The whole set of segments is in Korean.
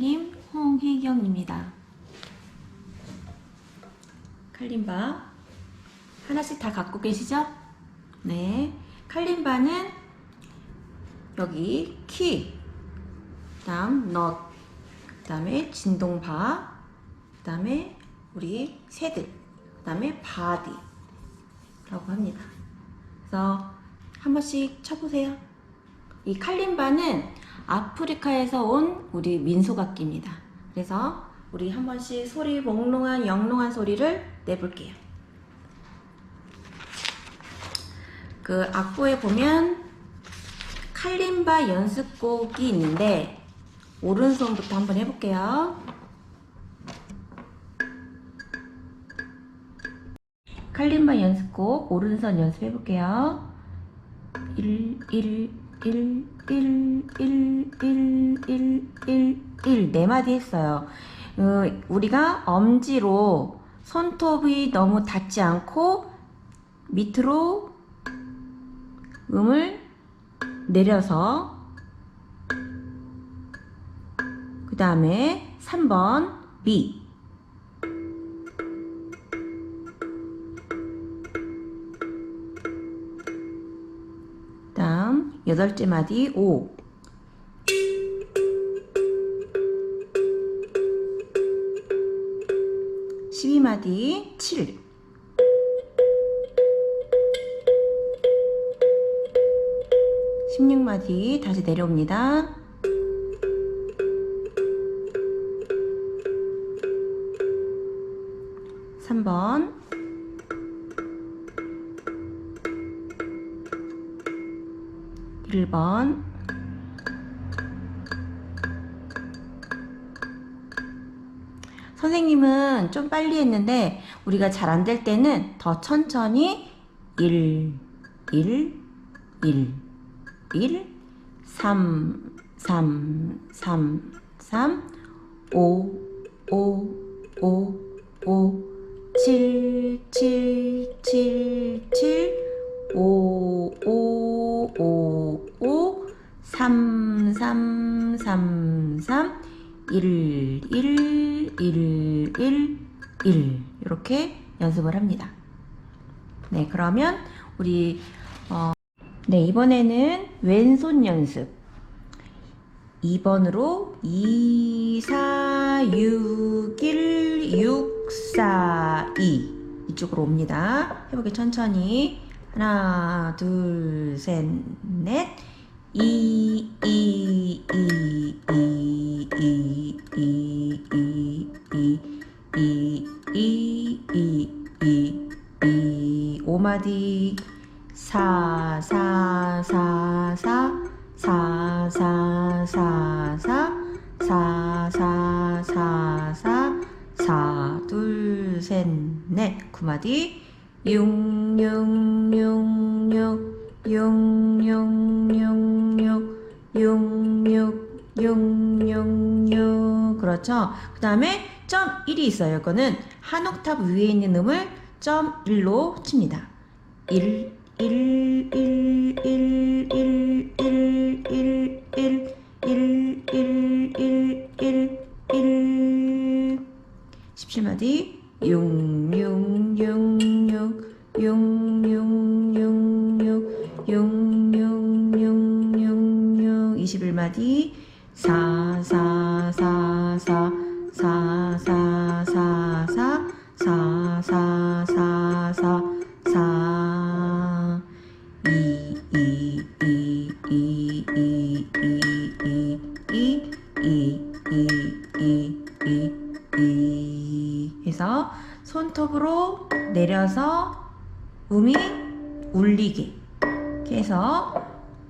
선생님 홍희경입니다. 칼림바 하나씩 다 갖고 계시죠? 네. 칼림바는 여기 키, 그다음 넛, 그다음에 진동바, 그다음에 우리 새들, 그다음에 바디라고 합니다. 그래서 한 번씩 쳐보세요. 이 칼림바는 아프리카에서 온 우리 민속악기입니다. 그래서 우리 한 번씩 소리 몽롱한 영롱한 소리를 내볼게요. 그 악보에 보면 칼림바 연습곡이 있는데 오른손부터 한번 해볼게요. 칼림바 연습곡 오른손 연습해볼게요. 1, 1, 1, 1, 1, 1, 1, 1, 1. 네 마디 했어요. 어, 우리가 엄지로 손톱이 너무 닿지 않고 밑으로 음을 내려서 그 다음에 3번 미 여덟째 마디 오. 십이 마디 칠. 십육 마디 다시 내려옵니다. 삼번 1번. 선생님은 좀 빨리 했는데 우리가 잘 안 될 때는 더 천천히 1, 1, 1, 1, 3, 3, 3, 3, 5, 5, 5, 5, 7, 7, 7, 7, 5, 5, 5, 5, 3, 3, 3, 3, 1, 1, 1, 1, 1 이렇게 연습을 합니다. 네, 그러면 우리 어, 네 이번에는 왼손 연습. 2번으로 2, 4, 6, 1, 6, 4, 2 이쪽으로 옵니다. 해보게 천천히 하나, 둘, 셋, 넷. 이, 이, 이, 이, 이, 이, 이, 이, 이, 이, 이, 이, 이, 오마디. 사, 사, 사, 사, 사, 사, 사, 사, 사, 사, 사, 사, 사, 둘, 셋, 넷. 구마디. 융, 융, 융, 융, 융, 융, 융, 융, 융, 융, 융, 융, 융. 그렇죠? 그 다음에 점 1이 있어요. 이거는 한 옥탑 위에 있는 음을 점 1로 칩니다. 1, 1, 1, 1, 1, 1, 1, 1, 1, 1, 1, 1, 1. 17마디. 융, 융, 융, 666 666 21마디 4444 4444 4444 4 2 2 2 2 2 2 2 2 2 2 2 해서 손톱으로 내려서 음이 울리게 이렇게 해서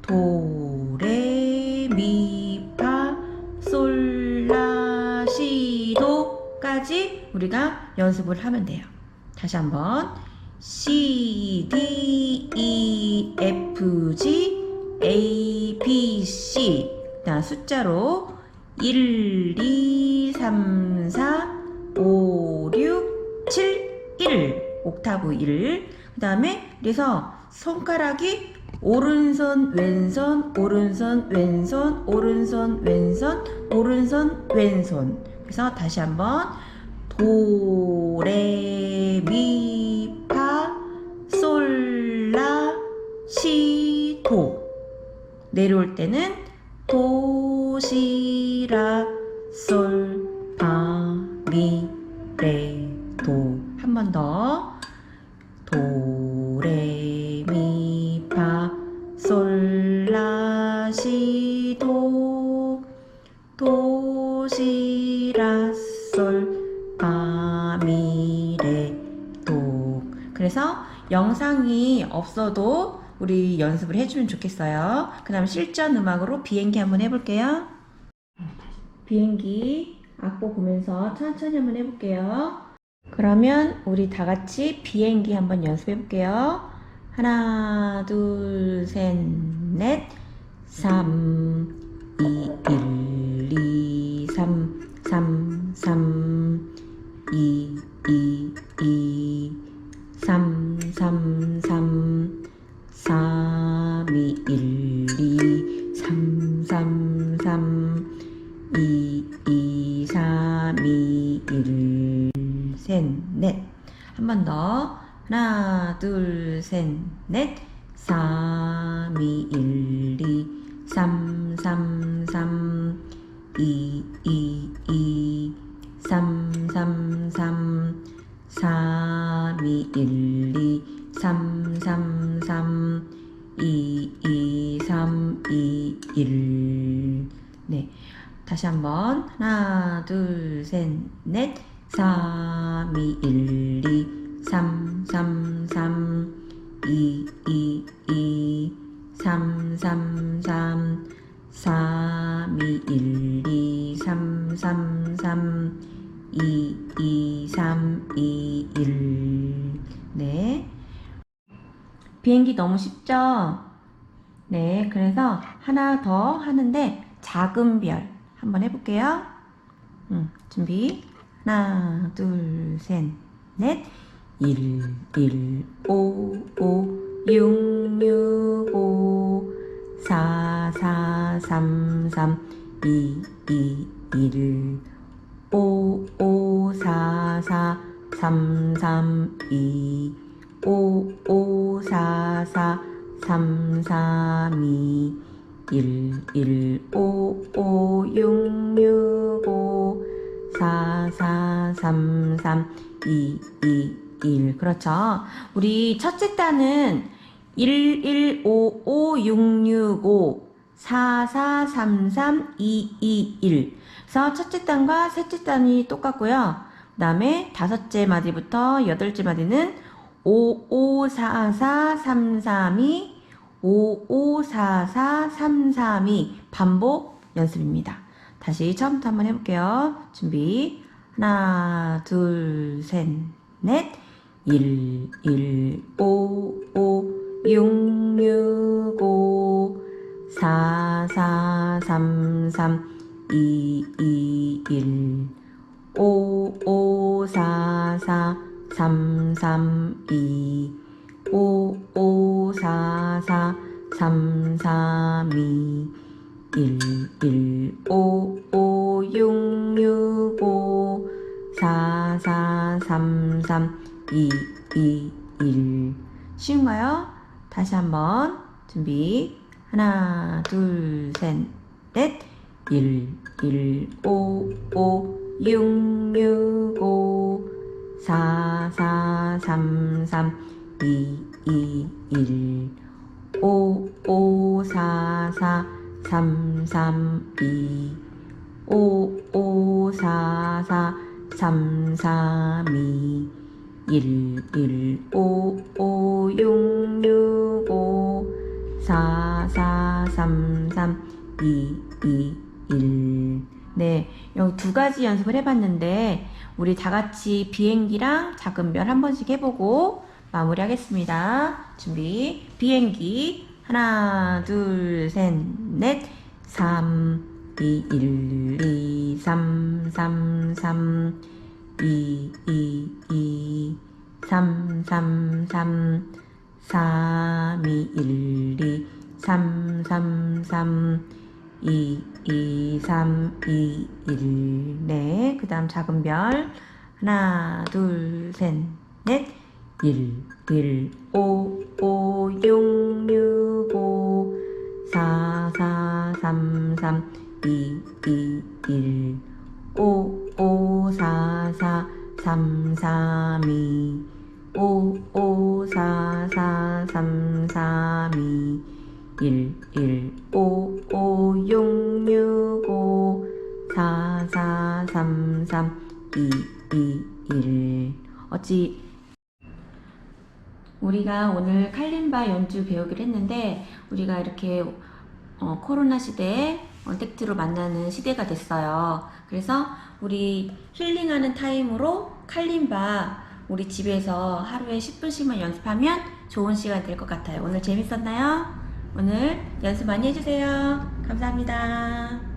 도, 레, 미, 파, 솔, 라, 시, 도까지 우리가 연습을 하면 돼요. 다시 한번 C, D, E, F, G, A, B, C 자, 숫자로 1, 2, 3, 4, 5, 6, 7, 1 옥타브 1. 그 다음에 그래서 손가락이 오른손 왼손 오른손 왼손 오른손 왼손 오른손 왼손. 그래서 다시 한번 도레미파 솔라 시도. 내려올 때는 도시라 솔 파 미 레 도. 한 번 더 도레미파 솔라시도 도시라 솔 파미레 도 그래서 영상이 없어도 우리 연습을 해주면 좋겠어요. 그 다음 실전 음악으로 비행기 한번 해볼게요. 비행기 악보 보면서 천천히 한번 해볼게요. 그러면 우리 다 같이 비행기 한번 연습해 볼게요. 하나, 둘, 셋, 넷, 삼, 이, 일, 이, 삼, 삼, 삼, 이, 이, 이, 삼, 삼, 삼, 삼, 이, 일, 이, 삼, 삼, 삼, 이, 이, 삼, 이, 일, 셋, 넷. 한 번 더. 하나, 둘, 셋, 넷. 삼, 이, 일, 이, 삼, 삼, 삼, 이, 이, 이, 삼, 삼, 삼, 삼, 이, 일, 이, 삼, 삼, 삼, 이, 이, 삼, 이, 일. 네. 다시 한번 하나 둘 셋 넷 삼, 이, 일, 이, 삼, 삼, 삼, 이, 이, 이, 삼, 삼, 삼, 삼, 이, 일, 이, 삼, 삼, 삼, 이, 이, 삼, 이, 일. 네. 비행기 너무 쉽죠? 네, 그래서 하나 더 하는데 작은 별 한번 해볼게요. 음, 준비. 하나, 둘, 셋, 넷. 1, 1, 5, 5, 6, 6, 5, 4, 4, 3, 3, 2, 2, 1, 5, 5, 4, 4, 3, 3, 2, 5, 5, 4, 4, 3, 3, 2, 1, 1, 5, 5, 6, 6, 5, 4, 4, 3, 3, 2, 2, 1. 그렇죠. 우리 첫째 단은 1, 1, 5, 5, 6, 6, 5, 4, 4, 3, 3, 2, 2, 1. 그래서 첫째 단과 셋째 단이 똑같고요. 그 다음에 다섯째 마디부터 여덟째 마디는 5, 5, 4, 4, 3, 3, 2, 5, 5, 4, 4, 3, 3, 2 반복 연습입니다. 다시 처음부터 한번 해볼게요. 준비. 하나, 둘, 셋, 넷. 1, 1, 5, 5, 6, 6, 5, 4, 4, 3, 3, 2, 2, 1, 5, 5, 4, 4, 3, 3, 2, 5, 5, 4, 4, 3, 3, 2, 1, 1, 5, 5, 6, 6, 5, 4, 4, 3, 3, 2, 2, 1. 쉬운가요? 다시 한번 준비. 하나, 둘, 셋, 넷. 1, 1, 5, 5, 6, 6, 5, 4, 4, 3, 3, 2, 2, 1. 5, 5, 4, 4, 3, 3, 2. 5, 5, 4, 4, 3, 3, 2. 1, 1, 5, 5, 6, 6, 5, 4, 4, 3, 3, 2, 2, 1. 네, 여기 두 가지 연습을 해봤는데, 우리 다 같이 비행기랑 작은 별 한 번씩 해보고 마무리하겠습니다. 준비. 비행기. 하나, 둘, 셋, 넷. 3, 2, 1, 2, 3, 3, 3. 2, 2, 2, 3, 3, 3, 3, 2, 1, 2, 3, 3, 3, 2, 2, 3, 2, 1, 네. 그 다음 작은 별. 하나, 둘, 셋, 넷. 1, 1, 5, 5, 6, 6, 5, 4, 4, 3, 3, 2, 2, 1, 5, 5, 4, 4, 3, 3, 2, 5, 5, 4, 4, 3, 3, 2, 1, 1, 5, 5, 6, 6, 5, 4, 4, 3, 3, 2, 2, 1. 어찌 우리가 오늘 칼림바 연주 배우기로 했는데 우리가 이렇게 어, 코로나 시대에 언택트로 만나는 시대가 됐어요. 그래서 우리 힐링하는 타임으로 칼림바 우리 집에서 하루에 10분씩만 연습하면 좋은 시간 될 것 같아요. 오늘 재밌었나요? 오늘 연습 많이 해주세요. 감사합니다.